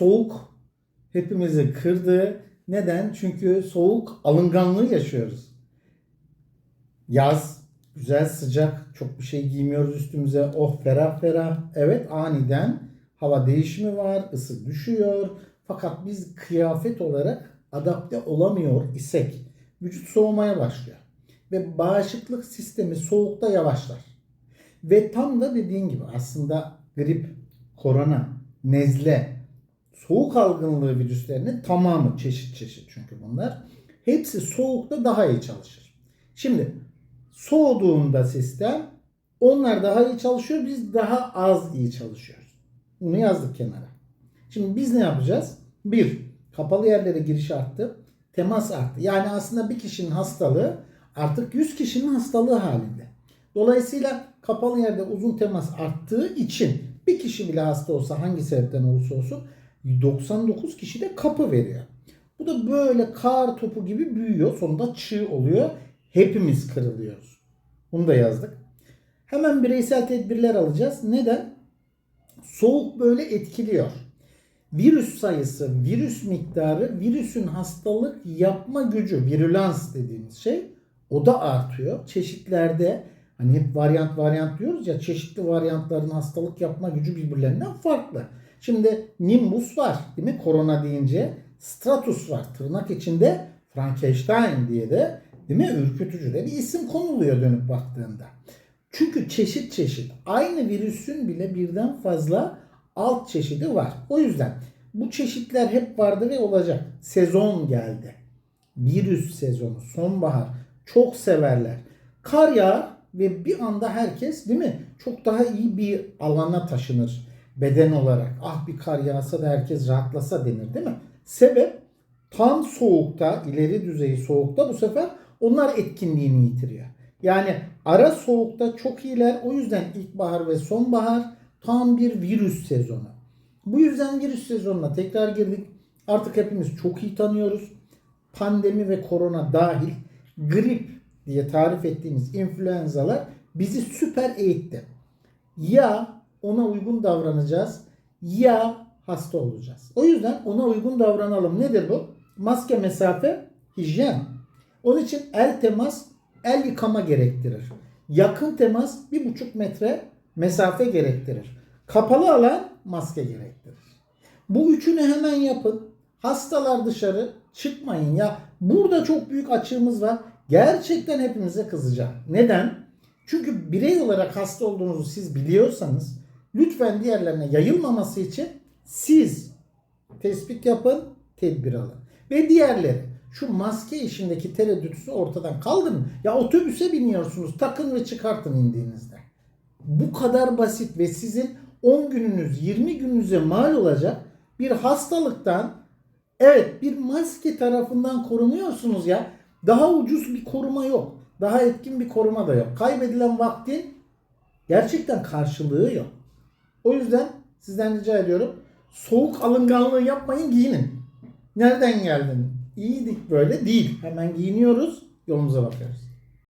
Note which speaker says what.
Speaker 1: soğuk hepimizi kırdı. Neden? Çünkü soğuk alınganlığı yaşıyoruz. Yaz, güzel sıcak, çok bir şey giymiyoruz üstümüze. Oh ferah ferah. Evet aniden hava değişimi var, ısı düşüyor. Fakat biz kıyafet olarak adapte olamıyor isek vücut soğumaya başlıyor. Ve bağışıklık sistemi soğukta yavaşlar. Ve tam da dediğin gibi aslında grip, korona, nezle, soğuk algınlığı virüslerinin tamamı çeşit çeşit çünkü bunlar. Hepsi soğukta daha iyi çalışır. Şimdi soğuduğunda sistem onlar daha iyi çalışıyor biz daha az iyi çalışıyoruz. Bunu yazdık kenara. Şimdi biz ne yapacağız? Bir, kapalı yerlere giriş arttı. Temas arttı. Yani aslında bir kişinin hastalığı artık 100 kişinin hastalığı halinde. Dolayısıyla kapalı yerde uzun temas arttığı için bir kişi bile hasta olsa hangi sebepten olursa olsun 99 kişi de kapı veriyor. Bu da böyle kar topu gibi büyüyor. Sonunda çığ oluyor. Hepimiz kırılıyoruz. Bunu da yazdık. Hemen bireysel tedbirler alacağız. Neden? Soğuk böyle etkiliyor. Virüs sayısı, virüs miktarı, virüsün hastalık yapma gücü, virülans dediğimiz şey o da artıyor. Çeşitlerde hani hep varyant varyant diyoruz ya çeşitli varyantların hastalık yapma gücü birbirlerinden farklı. Şimdi Nimbus var değil mi? Korona deyince Stratus var. Tırnak içinde Frankenstein diye de değil mi? Ürkütücü de bir isim konuluyor dönüp baktığında. Çünkü çeşit çeşit aynı virüsün bile birden fazla alt çeşidi var. O yüzden bu çeşitler hep vardı ve olacak. Sezon geldi. Virüs sezonu, sonbahar. Çok severler. Kar yağar ve bir anda herkes değil mi? Çok daha iyi bir alana taşınır beden olarak. Ah bir kar yağsa da herkes rahatlasa denir değil mi? Sebep tam soğukta, ileri düzey soğukta bu sefer onlar etkinliğini yitiriyor. Yani ara soğukta çok iyiler. O yüzden ilkbahar ve sonbahar tam bir virüs sezonu. Bu yüzden virüs sezonuna tekrar girdik. Artık hepimiz çok iyi tanıyoruz. Pandemi ve korona dahil grip diye tarif ettiğimiz influenzalar bizi süper eğitti. Ya ona uygun davranacağız ya hasta olacağız. O yüzden ona uygun davranalım. Nedir bu? Maske, mesafe, hijyen. Onun için el temas, el yıkama gerektirir. Yakın temas bir buçuk metre mesafe gerektirir. Kapalı alan maske gerektirir. Bu üçünü hemen yapın. Hastalar dışarı çıkmayın ya. Burada çok büyük açığımız var. Gerçekten hepimize kızacağım. Neden? Çünkü birey olarak hasta olduğunuzu siz biliyorsanız lütfen diğerlerine yayılmaması için siz tespit yapın, tedbir alın. Ve diğerleri şu maske işindeki tereddütünüzü ortadan kaldırın. Ya otobüse biniyorsunuz takın ve çıkartın indiğinizde. Bu kadar basit ve sizin 10 gününüz 20 gününüze mal olacak bir hastalıktan evet bir maske tarafından korunuyorsunuz ya. Daha ucuz bir koruma yok. Daha etkin bir koruma da yok. Kaybedilen vaktin gerçekten karşılığı yok. O yüzden sizden rica ediyorum soğuk alınganlığı yapmayın giyinin. Nereden geldin? İyiydik böyle değil. Hemen giyiniyoruz yolumuza bakıyoruz.